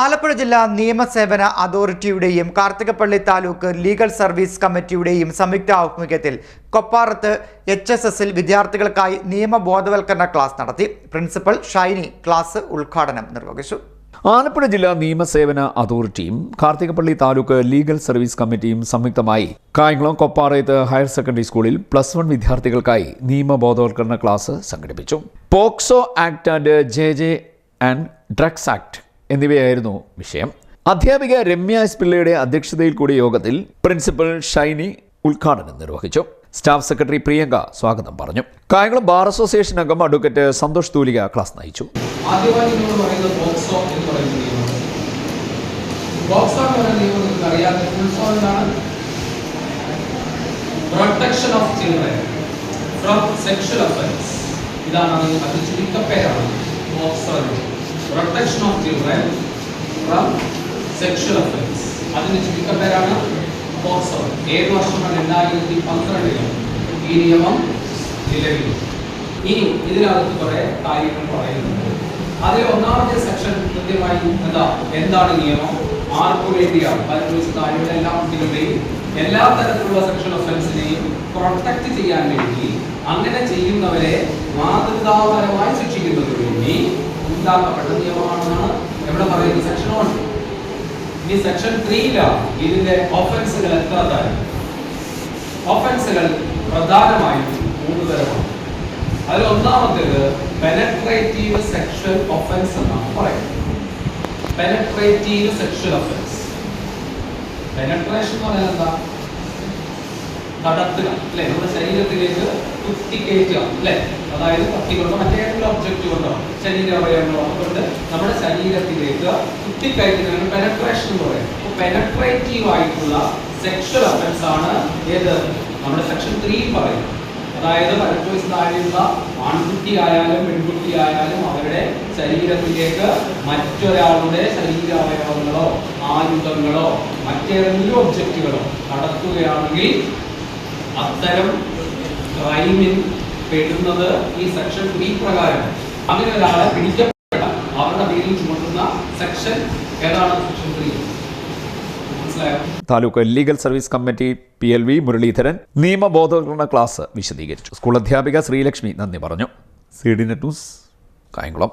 ആലപ്പുഴ ജില്ലാ നിയമസേവന അതോറിറ്റിയുടെയും കാർത്തികപ്പള്ളി താലൂക്ക് ലീഗൽ സർവീസ് കമ്മിറ്റിയുടെയും സംയുക്ത ആഭിമുഖ്യത്തിൽ കൊപ്പാറത്ത് എച്ച് എസ് എസിൽ വിദ്യാർത്ഥികൾക്കായി നിയമ ബോധവൽക്കരണ ക്ലാസ് നടത്തി. പ്രിൻസിപ്പൽ ഷൈനി ക്ലാസ് ഉദ്ഘാടനം നിർവഹിച്ചു. ആലപ്പുഴ ജില്ലാ നിയമസേവന അതോറിറ്റിയും കാർത്തികപ്പള്ളി താലൂക്ക് ലീഗൽ സർവീസ് കമ്മിറ്റിയും സംയുക്തമായി കായംകുളം കൊപ്പാറയത്ത് ഹയർ സെക്കൻഡറി സ്കൂളിൽ പ്ലസ് വൺ വിദ്യാർത്ഥികൾക്കായി നിയമബോധവൽക്കരണ ക്ലാസ് സംഘടിപ്പിച്ചു. POCSO act and J J and drugs act എന്നിവയായിരുന്നു വിഷയം. അധ്യാപിക രമ്യ എസ് പിള്ളയുടെ അധ്യക്ഷതയിൽ കൂടിയ യോഗത്തിൽ പ്രിൻസിപ്പൽ ഷൈനി ഉദ്ഘാടനം നിർവഹിച്ചു. സ്റ്റാഫ് സെക്രട്ടറി പ്രിയങ്ക സ്വാഗതം പറഞ്ഞു. കായംകുളം ബാർ അസോസിയേഷൻ അംഗം അഡ്വക്കേറ്റ് സന്തോഷ് തൂലിക ക്ലാസ് നയിച്ചു. Protection of children from sexual offence ഇതാണ് അത്. ചുരുക്കപ്പേരാണ്. POCSO protection of children from sexual offence അതിന് ചുരുക്കപ്പേരാണ് പോക്സോ ഏത് വർഷമാണ് രണ്ടായിരത്തി പന്ത്രണ്ടിലും ഈ നിയമം നിലവിൽ ഇനി ഇതിനകത്ത് കുറെ കാര്യങ്ങൾ പറയുന്നുണ്ട്. അതിൽ ഒന്നാമത്തെ സെക്ഷൻ കൃത്യമായി എന്താ? എന്താണ് നിയമം? ആർക്കു വേണ്ടിയാണ്? പതിനഞ്ച് കാര്യങ്ങൾ എല്ലാ കുട്ടികളുടെയും എല്ലാ തരത്തിലുള്ള സെക്ഷൽ ഒഫൻസിനെയും പ്രൊട്ടക്ട് ചെയ്യാൻ വേണ്ടി അങ്ങനെ ചെയ്യുന്നവരെ മാതൃകാപരമായി ശിക്ഷിക്കുന്നതിന് വേണ്ടി ഉണ്ടാക്കപ്പെട്ട നിയമമാണെന്നാണ് എവിടെ പറയുന്നത്. സെക്ഷൻ വൺ ഇനി സെക്ഷൻ ത്രീയിലാണ് ഇതിന്റെ ഒഫൻസുകൾ എത്ര തരം ഒഫൻസുകൾ പ്രധാനമായും മൂന്ന് തരമാണ് അതിൽ ഒന്നാമത്തേത് പെനട്രേറ്റീവ് സെക്ഷൽ ഒഫൻസ് എന്നാണ് പറയുന്നത്. പെനട്രേറ്റീവ് സെക്ഷൽ ഒഫൻസ് പെനട്രേഷൻ എന്ന് പറയുന്നത് എന്താ? കടത്തുക അല്ലെ? നമ്മുടെ ശരീരത്തിലേക്ക് കുത്തിക്കയറ്റുക അല്ലെ? അതായത് കത്തി കൊണ്ടോ മറ്റേതെങ്കിലും ഒബ്ജക്റ്റ് കൊണ്ടോ ശരീര അവയവങ്ങളോ കൊണ്ട് നമ്മുടെ ശരീരത്തിലേക്ക് കുത്തിക്കയറ്റുന്നതിന് പെനട്രേഷൻ എന്ന് അപ്പോൾ പെനട്രേറ്റീവ് ആയിട്ടുള്ള സെക്ഷൽ അഫൻസ് ആണ് ഏത്? നമ്മുടെ സെക്ഷൻ ത്രീ പറയുന്നത്. അതായത് വയസ്സ് താഴെയുള്ള ആൺകുട്ടി ആയാലും പെൺകുട്ടി ആയാലും അവരുടെ ശരീരത്തിലേക്ക് മറ്റൊരാളുടെ ശരീരാവയവങ്ങളോ ആയുധങ്ങളോ മറ്റേതെങ്കിലും ഒബ്ജക്റ്റുകളോ കടത്തുകയാണെങ്കിൽ അത്തരം ക്രൈമിൽ പെടുന്നത് ഈ സെക്ഷൻ ത്രീ പ്രകാരം. അങ്ങനെ ഒരാളെ പിടിക്കപ്പെട്ട അവരുടെ പേരിൽ ചുമത്തുന്ന സെക്ഷൻ ഏതാണ് section three taluk legal service committee P L V Muraleedharan നിയമബോധവൽക്കരണ class വിശദീകരിച്ചു. സ്കൂൾ അധ്യാപിക ശ്രീലക്ഷ്മി നന്ദി പറഞ്ഞു. C D net news Kayamkulam.